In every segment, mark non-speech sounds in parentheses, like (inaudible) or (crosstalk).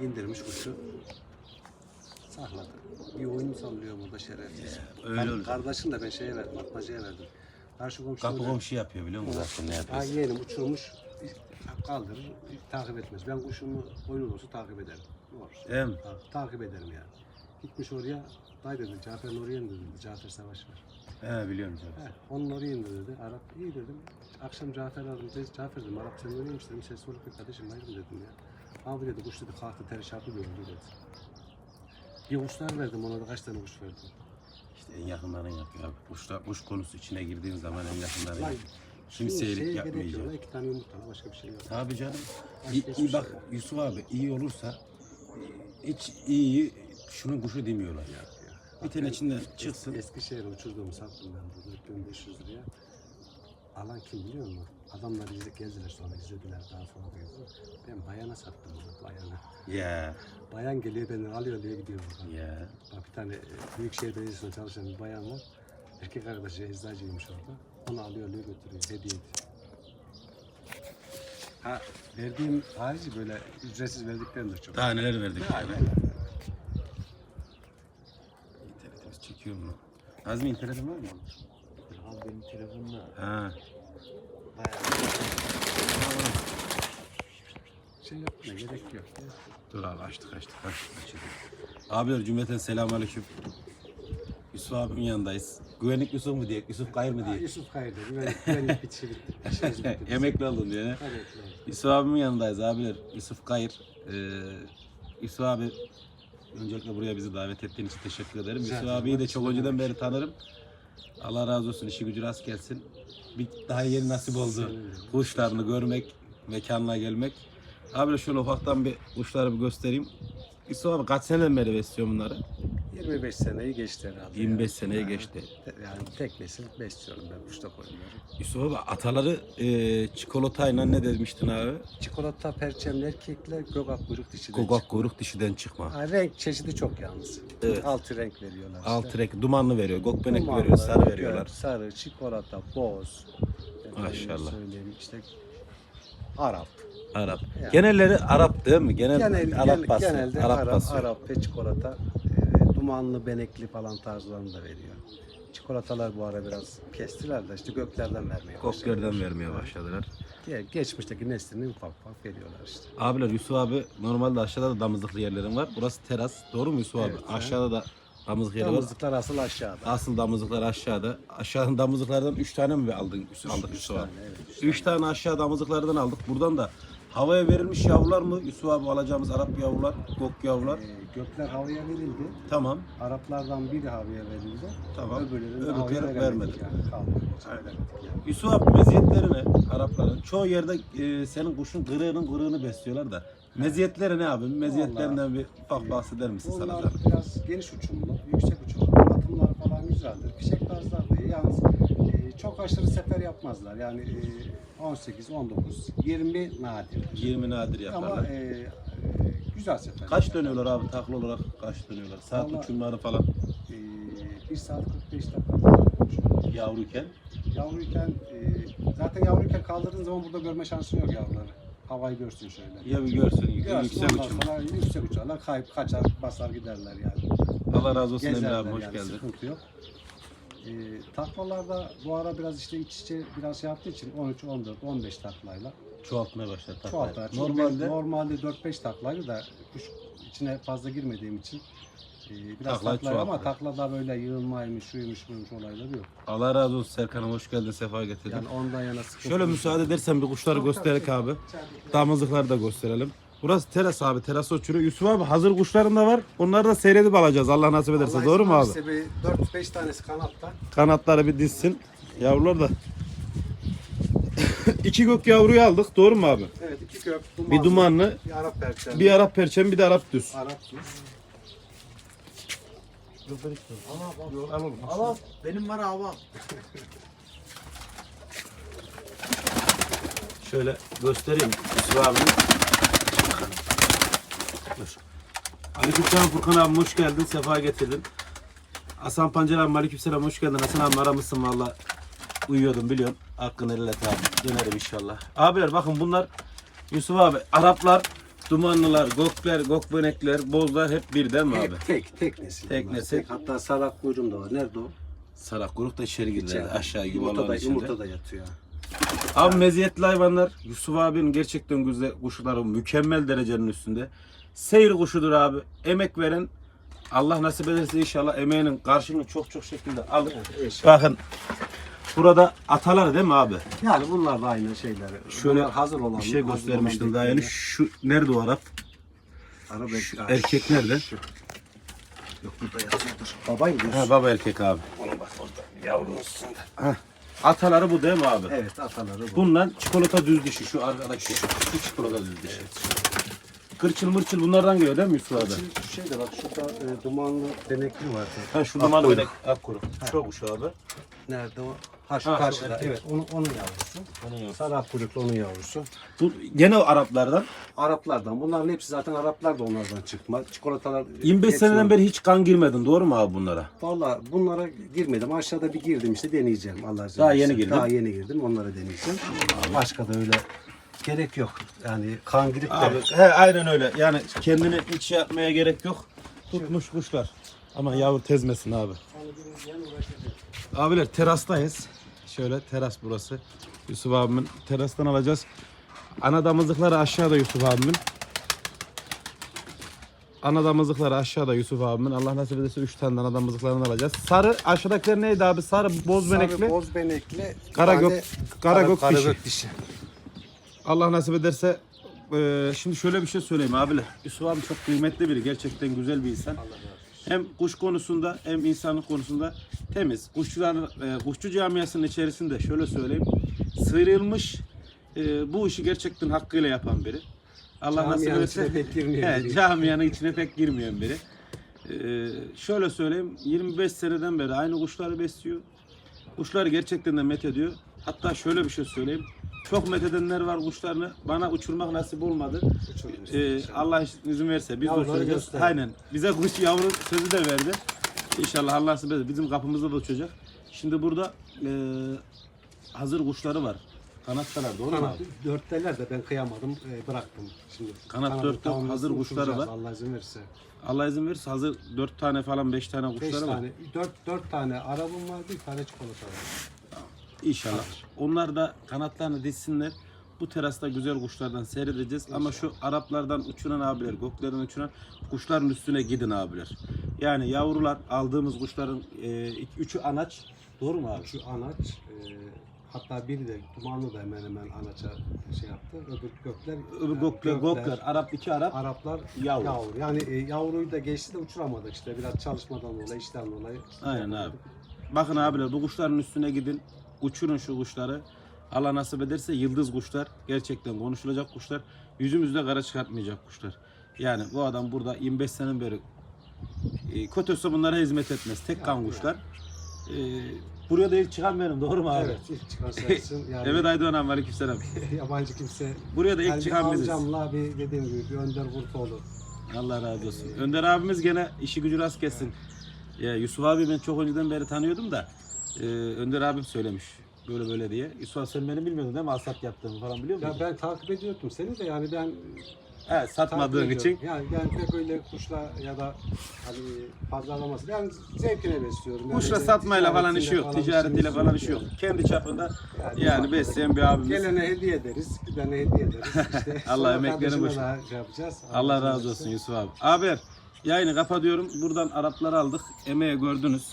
indirmiş kuşu. Sakladı. Bir oyun sallıyor burada şerefsiz. öyle Kar- olacak. Kardeşini de ben şeye verdim, atmacaya verdim. Karşı komşu Kapı komşu yapıyor biliyor musun zaten ne Ha yapıyorsun? yeğenim uçurmuş, kaldırır, takip etmez. Ben kuşumu oyun olursa takip ederim. Olur. Değil mi? Ta- takip ederim yani. Gitmiş oraya, day dedi, Cafer'in oraya indi dedi, Cafer Savaş var. He biliyorum canım. He, onun oraya indi dedi, Arap iyi dedim. Akşam Cafer aradım, dedi, Cafer dedim, Arap senin orayaymış dedim, ses bir kardeşim hayır dedim ya. Abi dedi, kuş dedi, kalktı teri şarkı gördü dedi. Bir kuşlar verdim ona da kaç tane kuş verdim. İşte en yakınların yapıyor abi. Kuşlar, kuş konusu içine girdiğin zaman en yakınların Lan, yapıyor. Kimseyelik lan, iki tane yumurta, başka bir şey yok. Abi canım. İyi, iyi bak şey. Yusuf abi iyi olursa hiç iyi şunun kuşu demiyorlar ya. Ya, Bir tane içinden çıksın. Eskişehir'e uçurduğumu sattım ben burada 4500 liraya. Alan kim biliyor musun? Adamlar izle, gezdiler sonra izlediler daha sonra gezdiler. Ben bayana sattım bunu bayana. Ya Bayan geliyor beni alıyor diye gidiyor buradan. ya. Bak bir tane e, Büyükşehir Belediyesi'nde çalışan bir bayan var. Erkek arkadaşı eczacıymış orada. Onu alıyor alıyor götürüyor hediye ediyor. Ha verdiğim harici böyle ücretsiz verdiklerim de çok. Daha neler verdik Ya, ya. ya. İnternetimiz çekiyor mu? Azmi internetin var mı? Abi benim telefonla Ha. Şey yapmaya gerek yok. Dur abi açtık açtık. açtık, açtık. Abiler cümleten selamun aleyküm. Yusuf abimin yanındayız. Güvenlik Yusuf mu diye, Yusuf Kayır mı Ha, diye. Yusuf Kayır'da güvenlik, güvenlik bitişi bitti. İşimiz (laughs) bitti. bizim. Emekli oldum diye. ne? Hadi ekleyelim. Yusuf abimin yanındayız abiler. Yusuf Kayır. Ee, Yusuf abi öncelikle buraya bizi davet ettiğin için teşekkür ederim. Yusuf abiyi de çok önceden beri tanırım. Allah razı olsun. işi gücü rast gelsin. Bir daha yeni nasip oldu. Kuşlarını görmek, mekanına gelmek. Abi şöyle ufaktan bir kuşları bir göstereyim. Yusuf abi kaç seneden beri besliyor bunları? 25 seneyi geçti herhalde. 25 yani. seneyi Yani geçti. Yani tek nesil besliyorum ben kuşta koyunları. Yusuf abi ataları e, çikolatayla ne demiştin abi? Çikolata perçemli erkekler gökak kuyruk dişiden Kokak çıkıyor. kuyruk dişiden çıkma. Ha, renk çeşidi çok yalnız. Evet. Altı renk veriyorlar işte. Alt renk dumanlı veriyor, gokbenek Dumanlı, veriyor, sarı gök, veriyorlar. Sarı, çikolata, boz. Maşallah. Söyleyeyim işte Arap. Arap. Yani. Genelleri Arap değil mi? Genel, Genel, Arap gen- bası. genelde Arap, Arap. Arap ve çikolata. Dumanlı, benekli falan tarzlarını da veriyor. Çikolatalar bu ara biraz kestiler de işte göklerden vermeye başladılar. vermeye başladılar. Ge- Geçmişteki neslini ufak ufak veriyorlar işte. Abiler Yusuf abi normalde aşağıda da damızlıklı yerlerim var. Burası teras. Doğru mu Yusuf abi? Evet, Aşağıda da damızlık yeri var. Damızlıklar asıl aşağıda. Asıl damızlıklar aşağıda. Aşağıdan damızlıklardan 3 tane mi aldın? Aldık Üç Yusuf abi. tane, evet, üç 3 tane aşağı damızlıklardan aldık. Buradan da havaya verilmiş yavrular mı? Yusuf abi alacağımız Arap yavrular, gok yavrular. Ee, gökler havaya verildi. Tamam. Araplardan biri havaya verildi. Tamam. Öbürleri havaya veremedik vermedik. Yani. Kalmadı. Aynen. Yusuf abi meziyetleri ne Arapların? Çoğu yerde e, senin kuşun kırığının kırığını besliyorlar da. Meziyetleri ne abi? Meziyetlerinden bir ufak bahseder misin sana Bunlar canım? biraz geniş uçumlu, yüksek uçumlu. Atımları falan güzeldir. Fişek tarzlar iyi. Yalnız e, çok aşırı sefer yapmazlar. Yani e, 18, 19, 20 nadir. 20 nadir Ama yaparlar. e, e, güzel sefer. Kaç dönüyorlar abi takla olarak kaç dönüyorlar? Saat Vallahi- uçumları falan E, 1 saat 45 dakika yavruyken. Yavruyken e, zaten yavruyken kaldırdığın zaman burada görme şansın yok yavruları. Havayı görsün şöyle. Ya bir görsün Görsün, yüksek ondan uçum. sonra yüksek uçarlar, kayıp kaçar, basar giderler yani. Allah razı olsun Emre abi hoş yani, geldin. Sıkıntı yok. Ee, taklalarda bu ara biraz işte iç içe biraz şey yaptığı için 13, 14, 15 taklayla Çoğaltmaya başladı çoğaltlar. taklayı. Çünkü Normalde ben normalde 4-5 taklaydı da kuş içine fazla girmediğim için e, biraz Taklayı taklayı ama çoğaltıyor. taklada böyle yığılmaymış, şuymuş, buymuş olayları yok. Allah razı olsun Serkan'ım hoş geldin sefa getirdin. Yani ondan yana sıkıntı Şöyle yok. müsaade edersen bir kuşları göstererek abi. Damızlıkları da gösterelim. Burası teras abi. Teras uçuruyor. Yusuf abi hazır kuşların da var. Onları da seyredip alacağız. Allah nasip ederse. Allah Doğru mu abi? izin verirse bir 4-5 tanesi kanatta. Kanatları bir dizsin. Yavrular da. (laughs) İki gök yavruyu aldık. Doğru mu abi? Evet iki gök, dumanlı, Bir dumanlı, bir Arap perçemli, bir Arap perçem, bir de Arap düz. Arap düz. Al oğlum. Al Benim var abi. al. Şöyle göstereyim Yusuf abinin. Dur. Aleykümselam Furkan abi hoş geldin. Sefa getirdin. Hasan Pancar abi aleykümselam hoş geldin. Hasan abi aramışsın valla. Uyuyordum biliyorsun. Hakkını elle abi. Dönerim inşallah. Abiler bakın bunlar Yusuf abi Araplar Dumanlılar, gokler, gokbenekler, bozlar hep bir değil mi abi? Tek, tek, tek nesil. Tek bunlar. nesil. Hatta sarak kuyruğum da var. Nerede o? Sarak kuyruk da içeri girdiler. İçeride. Aşağı Yumurta da, içinde. yumurta da yatıyor. Abi meziyetli hayvanlar Yusuf abinin gerçekten güzel kuşları mükemmel derecenin üstünde. Seyir kuşudur abi. Emek veren Allah nasip ederse inşallah emeğinin karşılığını çok çok şekilde alır. İnşallah. Bakın burada atalar değil mi abi? Yani bunlar da aynı şeyler. Şöyle Bunlar hazır olan. Bir şey göstermiştim daha yeni. Şu nerede o Arap? Araba Şu erkek nerede? Yok burada yatıyordur. Babayım diyorsun. Ha, baba erkek abi. Ona bak orada. Yavru olsun. Ha. Ataları bu değil mi abi? Evet ataları bu. Bundan çikolata düz dişi şu arkadaki şu, şu çikolata düz dişi. Kırçıl mırçıl bunlardan geliyor değil mi Yusuf abi? Şu şey de bak şurada e, dumanlı denekli var. Ha şu duman Akkuyruk. öyle akkuru. Çok kuş abi. Nerede o? Ha şu Ha, şu karşıda. erkek. Evet onun, onun yavrusu. Sarı kuyruklu onun yavrusu. Bu gene Araplardan. Araplardan. Bunların hepsi zaten Araplar da onlardan çıkma. Çikolatalar. 25 hepsi seneden beri hiç kan girmedin doğru mu abi bunlara? Valla bunlara girmedim. Aşağıda bir girdim işte deneyeceğim. Allah izin Daha verirse. yeni girdin. Daha yeni girdim. Onlara deneyeceğim. Başka da öyle gerek yok. Yani kan girip de Abi he aynen öyle. Yani kendini hiç şey yapmaya gerek yok. Tutmuş kuşlar. Ama yavru tezmesin abi. Abiler terastayız. Şöyle teras burası. Yusuf abimin terastan alacağız. Ana damızlıkları aşağıda Yusuf abimin. Ana damızlıkları aşağıda Yusuf abimin. Allah nasip ederse 3 tane ana damızlıklarını alacağız. Sarı aşağıdakiler neydi abi? Sarı boz benekli. Sarı boz benekli. Kara bir gök- tane kara gök kara dişi. Allah nasip ederse eee, şimdi şöyle bir şey söyleyeyim abiler. Yusuf abi çok kıymetli biri. Gerçekten güzel bir insan. Hem kuş konusunda hem insanlık konusunda temiz. Kuşçular, e, kuşçu camiasının içerisinde şöyle söyleyeyim. Sıyrılmış e, bu işi gerçekten hakkıyla yapan biri. Allah nasip Camianın ederse içine pek girmeyen He, biri. camianın içine pek girmeyen biri. E, şöyle söyleyeyim 25 seneden beri aynı kuşları besliyor. Kuşları gerçekten de met ediyor. Hatta şöyle bir şey söyleyeyim. Çok met edenler var kuşlarını. Bana uçurmak nasip olmadı. Ee, Allah izin verirse biz Yavruları uçuracağız. göster. Aynen. Bize kuş yavru sözü de verdi. İnşallah Allah nasip eder. Bizim kapımızda da uçacak. Şimdi burada e, hazır kuşları var. Kanatlar doğru mu Kanat abi? dörtteler de ben kıyamadım e, bıraktım. Şimdi Kanat kanadı dört yok, tamamlasın, hazır kuşları uçuracağız, var. Allah izin verirse. Allah izin verirse hazır 4 tane falan 5 tane Beş kuşları var. tane, dört, dört tane arabam var, bir tane çikolata var. İnşallah. Onlar da kanatlarını dizsinler. Bu terasta güzel kuşlardan seyredeceğiz. Ama şu Araplardan uçuran abiler, göklerden uçuran kuşların üstüne gidin abiler. Yani yavrular aldığımız kuşların e, iki- üçü anaç. Doğru mu abi? Şu anaç, e, hatta biri de dumanlı da hemen hemen anaça şey yaptı. Öbür gökler, Öbür yani gökler, gökler. Arap iki Arap. Araplar Yavru. yavru. Yani e, yavruyu da geçti de uçuramadık işte biraz çalışmadan dolayı, işten dolayı. Aynen abi. Bakın abiler bu kuşların üstüne gidin. Uçurun şu kuşları. Allah nasip ederse yıldız kuşlar. Gerçekten konuşulacak kuşlar. Yüzümüzde kara çıkartmayacak kuşlar. Yani bu adam burada 25 sene beri e, kötüsü bunlara hizmet etmez. Tek kan kuşlar. E, buraya da ilk çıkan benim doğru mu abi? Evet, ilk çıkan sensin. (laughs) Yani Evet Aydoğan abi aleykümselam. (laughs) yabancı kimse. Buraya da ilk çıkan biziz. amcamla bir dediğim gibi bir Önder Kurtoğlu. Allah razı olsun. Önder abimiz gene işi gücü rast kessin. Ya Yusuf abi ben çok önceden beri tanıyordum da e, Önder abim söylemiş böyle böyle diye. Yusuf abi sen beni bilmiyordun değil mi? Alsat yaptığımı falan biliyor Ya musun? ben takip ediyordum seni de yani ben Evet satmadığın takip için. ediyorum. Yani ben pek öyle kuşla ya da hani pazarlaması yani zevkine besliyorum. Yani Kuşla satmayla falan işi yok. Ticaretiyle falan işi yok. Kendi çapında Yani yani besleyen bir abimiz. Gelene hediye ederiz, gidene hediye ederiz. (laughs) İşte Allah sonra kardeşime daha şey yapacağız. Allah razı olsun Yusuf abi. Abi yayını kapatıyorum. Buradan Arapları aldık. Emeği gördünüz.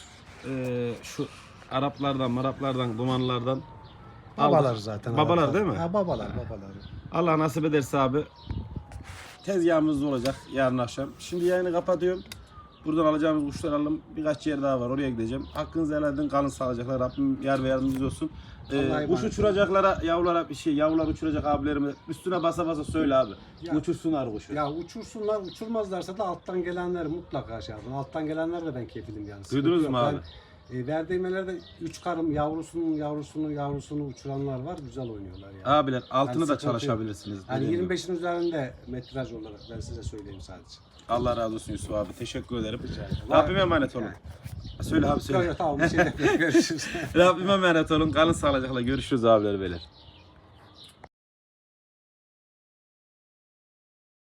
Ee, şu Araplardan, Maraplardan, dumanlardan Babalar aldık. zaten. Babalar Araplar. değil mi? Ha, babalar, babalar. Allah nasip ederse abi tezgahımızda olacak yarın akşam. Şimdi yayını kapatıyorum. Buradan alacağımız kuşları alalım. Birkaç yer daha var. Oraya gideceğim. Hakkınızı helal edin. Kalın sağlıcakla. Rabbim yar ve yardımcınız olsun. Ee, kuş uçuracaklara, yavrulara bir şey, yavrular uçuracak abilerime üstüne basa basa söyle abi. Ya- Uçursunlar kuşu. Ya uçursunlar, uçurmazlarsa da alttan gelenler mutlaka şey yapın. Alttan gelenler de ben kefilim yani. Duydunuz mu abi? Ben, e, verdiğim yerlerde üç karım yavrusunun yavrusunu yavrusunu uçuranlar var. Güzel oynuyorlar yani. Abiler altını Yani da sıkıntı yok. çalışabilirsiniz. Yani dediğim gibi. 25'in üzerinde metraj olarak ben size söyleyeyim sadece. Allah razı olsun Yusuf abi. Teşekkür ederim. Rabbime emanet olun. Söyle abi Yok söyle. yok tamam bir şey (laughs) görüşürüz. Rabbime emanet olun. Kalın sağlıcakla görüşürüz abiler beyler.